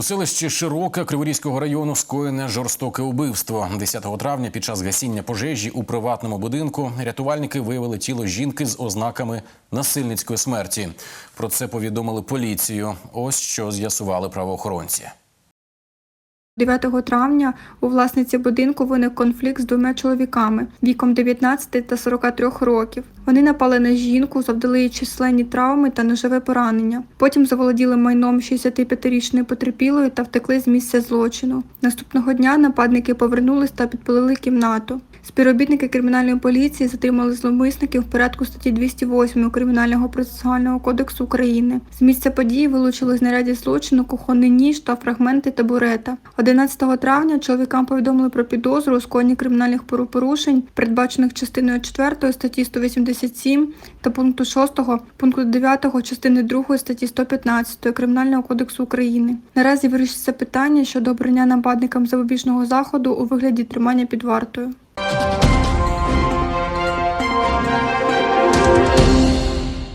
У селищі Широке Криворізького району скоєне жорстоке убивство. 10 травня під час гасіння пожежі у приватному будинку рятувальники виявили тіло жінки з ознаками насильницької смерті. Про це повідомили поліцію. Ось що з'ясували правоохоронці. 9 травня у власниці будинку виник конфлікт з двома чоловіками віком 19 та 43 років. Вони напали на жінку, завдали їй численні травми та ножове поранення. Потім заволоділи майном 65-річної потерпілої та втекли з місця злочину. Наступного дня нападники повернулись та підпалили кімнату. Співробітники кримінальної поліції затримали зловмисників в порядку статті 208 Кримінального процесуального кодексу України. З місця події вилучили знаряддя злочину, кухонний ніж та фрагменти табурета. 11 травня чоловікам повідомили про підозру у скоєнні кримінальних порушень, передбачених частиною 4 статті 187 та пункту 6 пункту 9 частини 2 статті 115 Кримінального кодексу України. Наразі вирішиться питання щодо обрання нападникам запобіжного заходу у вигляді тримання під вартою.